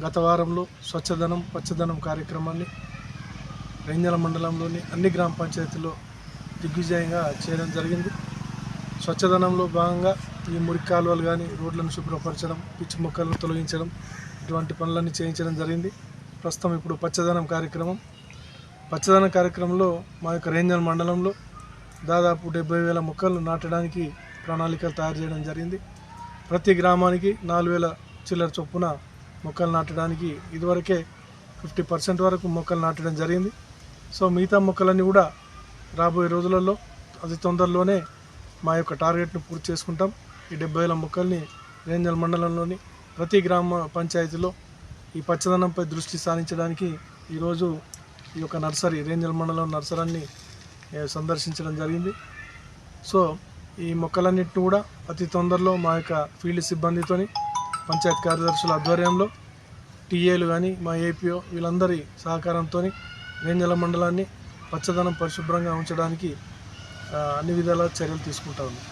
గత వారంలో స్వచ్ఛదనం పచ్చదనం కార్యక్రమాన్ని రేంజల మండలంలోని అన్ని గ్రామ పంచాయతీల్లో దిగ్విజయంగా చేయడం జరిగింది. స్వచ్ఛదనంలో భాగంగా ఈ మురికి కాలువలు కానీ రోడ్లను శుభ్రపరచడం పిచ్చి మొక్కలను తొలగించడం ఇటువంటి పనులన్నీ చేయించడం జరిగింది. ప్రస్తుతం ఇప్పుడు పచ్చదనం కార్యక్రమం. పచ్చదనం కార్యక్రమంలో మా యొక్క రేంజల్ మండలంలో దాదాపు డెబ్బై వేల మొక్కలు నాటడానికి ప్రణాళికలు తయారు చేయడం జరిగింది. ప్రతి గ్రామానికి నాలుగు వేల చిల్లర చొప్పున మొక్కలు నాటడానికి ఇదివరకే ఫిఫ్టీ పర్సెంట్ వరకు మొక్కలు నాటడం జరిగింది. సో మిగతా మొక్కలన్నీ కూడా రాబోయే రోజులలో అతి తొందరలోనే మా యొక్క టార్గెట్ను పూర్తి చేసుకుంటాం. ఈ డెబ్బై వేల మొక్కల్ని రేంజల్ మండలంలోని ప్రతి గ్రామ పంచాయతీలో ఈ పచ్చదనంపై దృష్టి సారించడానికి ఈరోజు ఈ యొక్క నర్సరీ రేంజల్ మండలం నర్సరీని సందర్శించడం జరిగింది. సో ఈ మొక్కలన్నింటిని కూడా అతి తొందరలో మా యొక్క ఫీల్డ్ సిబ్బందితోని పంచాయత్ కార్యదర్శుల ఆధ్వర్యంలో టీఏలు కానీ మా ఏపీఓ వీళ్ళందరి సహకారంతో రేంజల మండలాన్ని పచ్చదనం పరిశుభ్రంగా ఉంచడానికి అన్ని విధాల చర్యలు తీసుకుంటా ఉన్నాం.